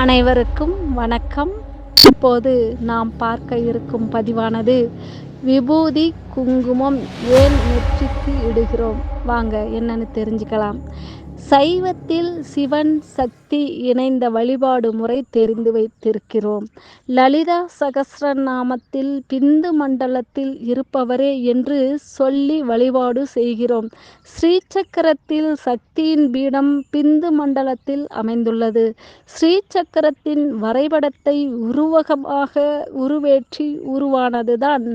அனைவருக்கும் வணக்கம். இப்போது நாம் பார்க்க இருக்கும் பதிவானது விபூதி குங்குமம் ஏன் நெற்றிக்கு இடுகிறோம்? வாங்க என்னன்னு தெரிஞ்சுக்கலாம். சைவத்தில் சிவன் சக்தி இணைந்த வழிபாடு முறை தெரிந்து வைத்திருக்கிறோம். லலிதா சகசிரநாமத்தில் பிந்து மண்டலத்தில் இருப்பவரே என்று சொல்லி வழிபாடு செய்கிறோம். ஸ்ரீசக்கரத்தில் சக்தியின் பீடம் பிந்து மண்டலத்தில் அமைந்துள்ளது. ஸ்ரீசக்கரத்தின் வரைபடத்தை உருவகமாக உருவேற்றி உருவானதுதான்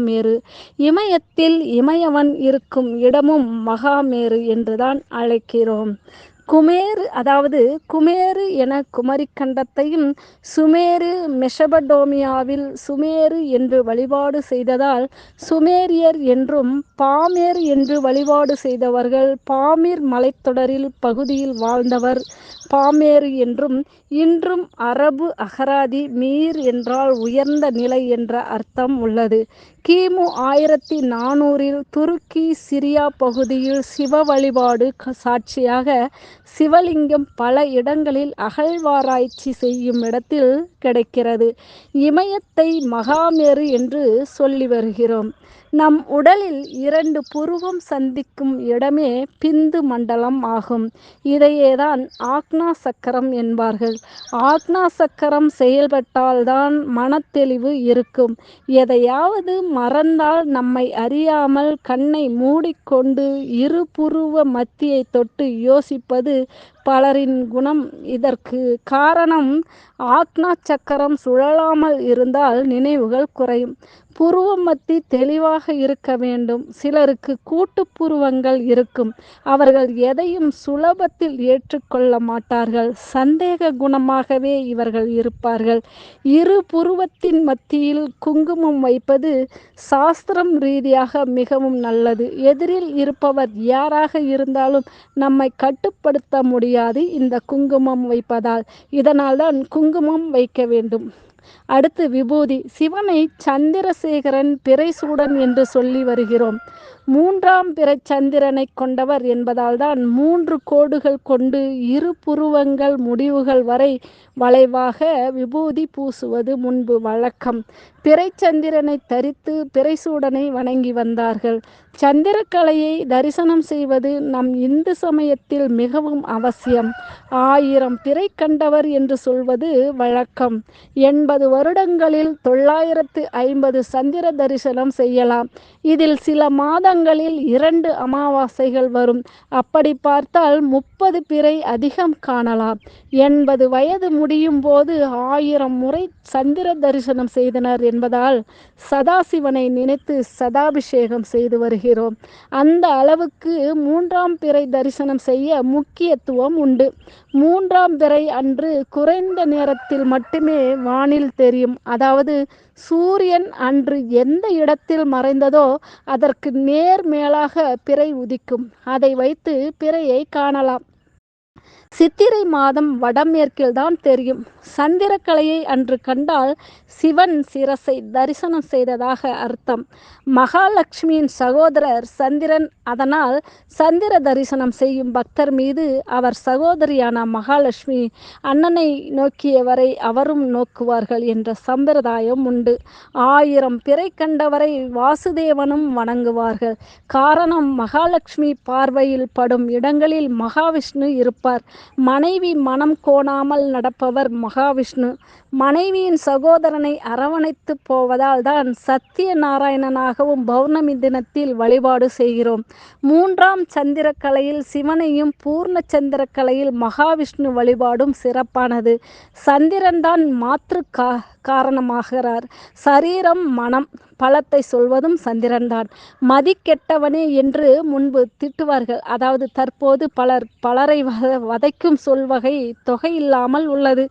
மகாமேரு. இமயத்தில் இமயவன் இருக்கும் இடமும் மகாமேரு என்றுதான் அழைக்கிறோம். குமேரு அதாவது குமேரு என குமரிக்கண்டத்தையும் சுமேரு மெஷபடோமியாவில் சுமேரு என்று வழிபாடு செய்ததால் சுமேரியர் என்றும் பாமேர் என்று வழிபாடு செய்தவர்கள் பாமீர் மலைத்தொடரில் பகுதியில் வாழ்ந்தவர் பாமேரு என்றும் இன்றும் அரபு அகராதி மீர் என்றால் உயர்ந்த நிலை என்ற அர்த்தம் உள்ளது. கிமு ஆயிரத்தி நானூறில் துருக்கி சிரியா பகுதியில் சிவ வழிபாடு சாட்சியாக சிவலிங்கம் பல இடங்களில் அகழ்வாராய்ச்சி செய்யும் இடத்தில் கிடைக்கிறது. இமயத்தை மகாமேரு என்று சொல்லி வருகிறோம். நம் உடலில் இரண்டு புருவம் சந்திக்கும் இடமே பிந்து மண்டலம் ஆகும். இதையேதான் ஆக்னா சக்கரம் என்பார்கள். ஆக்னா சக்கரம் செயல்பட்டால்தான் மனத்தெளிவு இருக்கும். எதையாவது மறந்தால் நம்மை அறியாமல் கண்ணை மூடிக்கொண்டு இருபுருவ மத்தியை தொட்டு யோசிப்பது பலரின் குணம் இதற்கு காரணம் ஆக்னா சக்கரம் சுழலாமல் இருந்தால் நினைவுகள் குறையும். புருவம் மத்தி தெளிவாக இருக்க வேண்டும். சிலருக்கு கூட்டு புருவங்கள் இருக்கும். அவர்கள் எதையும் சுலபத்தில் ஏற்றுக்கொள்ள மாட்டார்கள். சந்தேக குணமாகவே இவர்கள் இருப்பார்கள். இரு புருவத்தின் மத்தியில் குங்குமம் வைப்பது சாஸ்திரம் ரீதியாக மிகவும் நல்லது. எதிரில் இருப்பவர் யாராக இருந்தாலும் நம்மை கட்டுப்படுத்த முடியும். முடியாது. இந்த குங்குமம் வைப்பதால் இதனால் தான் குங்குமம் வைக்க வேண்டும். அடுத்து விபூதி. சிவனை சந்திரசேகரன் பிறைசூடன் என்று சொல்லி வருகிறோம். மூன்றாம் பிறை சந்திரனை கொண்டவர் என்பதால் தான் மூன்று கோடுகள் கொண்டு இரு புருவங்கள் முடிவுகள் வரை வளைவாக விபூதி பூசுவது முன்பு வழக்கம். பிறைச்சந்திரனை தரித்து பிறைசூடனை வணங்கி வந்தார்கள். சந்திரக்கலையை தரிசனம் செய்வது நம் இந்து சமயத்தில் மிகவும் அவசியம். ஆயிரம் பிறை கண்டவர் என்று சொல்வது வழக்கம். எண்பது வருடங்களில் தொள்ளாயிரத்து ஐம்பது சந்திர தரிசனம் செய்யலாம். இதில் சில மாதங்களில் இரண்டு அமாவாசைகள் வரும். அப்படி பார்த்தால் முப்பது பிறை அதிகம் காணலாம். எண்பது வயது முடியும் போது ஆயிரம் முறை சந்திர தரிசனம் செய்தனர் என்பதால் சதாசிவனை நினைத்து சதாபிஷேகம் செய்து வருகிறோம். அந்த அளவுக்கு மூன்றாம் பிறை தரிசனம் செய்ய முக்கியத்துவம் உண்டு. மூன்றாம் பிறை அன்று குறைந்த நேரத்தில் மட்டுமே வானில் தெரியும். அதாவது சூரியன் அன்று எந்த இடத்தில் மறைந்ததோ அதற்கு நேர் மேலாக பிறை உதிக்கும். அதை வைத்து பிறையை காணலாம். சித்திரை மாதம் வடமேற்கில் தான் தெரியும். சந்திரக்கலையை அன்று கண்டால் சிவன் சிரசை தரிசனம் செய்ததாக அர்த்தம். மகாலட்சுமியின் சகோதரர் சந்திரன் அதனால் சந்திர தரிசனம் செய்யும் பக்தர் மீது அவர் சகோதரியான மகாலட்சுமி அண்ணனை நோக்கியவரை அவரும் நோக்குவார்கள் என்ற சம்பிரதாயம் உண்டு. ஆயிரம் பிறை கண்டவரை வாசுதேவனும் வணங்குவார்கள். காரணம் மகாலட்சுமி பார்வையில் படும் இடங்களில் மகாவிஷ்ணு இருப்பார். மனைவி மனம் கோணாமல் நடப்பவர் மகாவிஷ்ணு. மனைவியின் சகோதரனை அரவணைத்து போவதால் தான் சத்திய நாராயணனாகவும் பௌர்ணமி தினத்தில் வழிபாடு செய்கிறோம். மூன்றாம் சந்திரக்கலையில் சிவனையும் பூர்ண சந்திரக்கலையில் மகாவிஷ்ணு வழிபாடும் சிறப்பானது. சந்திரன்தான் மாற்று கா காரணமாகிறார். சரீரம் மனம் பலத்தை சொல்வதும் சந்திரன்தான் மதி கெட்டவனே என்று முன்பு திட்டுவார்கள். அதாவது தற்போது பலர் பலரை வதைக்கும் சொல்வகை தொகை இல்லாமல் உள்ளது.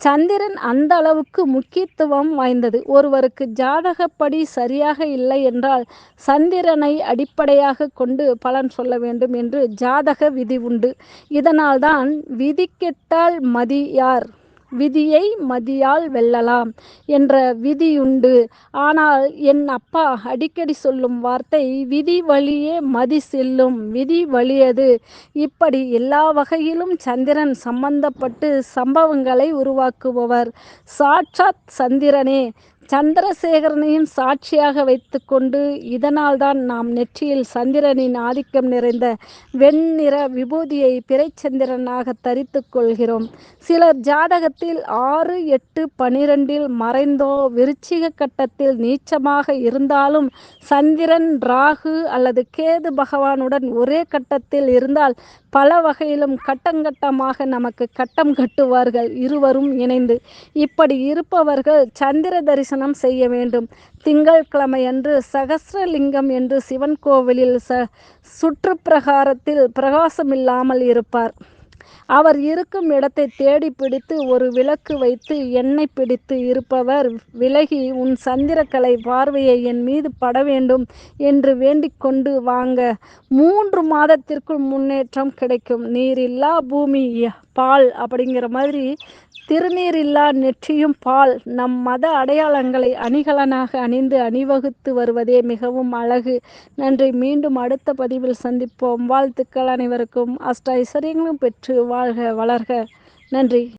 சந்திரன் அந்த அளவுக்கு முக்கியத்துவம் வாய்ந்தது. ஒருவருக்கு ஜாதகப்படி சரியாக இல்லை என்றால் சந்திரனை அடிப்படையாக கொண்டு பலன் சொல்ல வேண்டும் என்று ஜாதக விதி உண்டு. இதனால்தான் விதி கெட்டால் மதி யார்? விதியை மதியால் வெல்லலாம் என்ற விதியுண்டு. ஆனால் என் அப்பா அடிக்கடி சொல்லும் வார்த்தை விதி வழியே மதி செல்லும் விதி வழியது. இப்படி எல்லா வகையிலும் சந்திரன் சம்பந்தப்பட்டு சம்பவங்களை உருவாக்குபவர் சாட்சாத் சந்திரனே. சந்திரசேகரனையும் சாட்சியாக வைத்துக்கொண்டு இதனால்தான் நாம் நெற்றியில் சந்திரனின் ஆதிக்கம் நிறைந்த வெண்ணிற விபூதியை பிறைச்சந்திரனாக தரித்து கொள்கிறோம். சிலர் ஜாதகத்தில் ஆறு எட்டு பனிரெண்டில் மறைந்தோ விருச்சிக கட்டத்தில் நீச்சமாக இருந்தாலும் சந்திரன் ராகு அல்லது கேது பகவானுடன் ஒரே கட்டத்தில் இருந்தால் பல வகையிலும் கட்டங்கட்டமாக நமக்கு கட்டம் கட்டுவார்கள் இருவரும் இணைந்து. இப்படி இருப்பவர்கள் சந்திர தரிசனம் செய்ய வேண்டும். திங்கட்கிழமையன்று சகசிரலிங்கம் என்று சிவன் கோவிலில் ச சுற்றுப்பிரகாரத்தில் பிரகாசமில்லாமல் இருப்பார். அவர் இருக்கும் இடத்தை தேடி பிடித்து ஒரு விளக்கு வைத்து எண்ணெய் பிடித்து இருப்பவர் விலகி உன் சந்திரக்கலை பார்வையை என் மீது பட வேண்டும் என்று வேண்டிக் கொண்டு வாங்க. மூன்று மாதத்திற்குள் முன்னேற்றம் கிடைக்கும். நீரில்லா பூமி பால் அப்படிங்கிற மாதிரி திருநீர் இல்லா நெற்றியும் பால் நம் மத அடையாளங்களை அணிகலனாக அணிந்து அணிவகுத்து வருவதே மிகவும் அழகு. நன்றி. மீண்டும் அடுத்த பதிவில் சந்திப்போம். வாழ்த்துக்கள் அனைவருக்கும். அஷ்ட ஐஸ்வர்யங்களும் பெற்று வாழ்க வளர்க. நன்றி.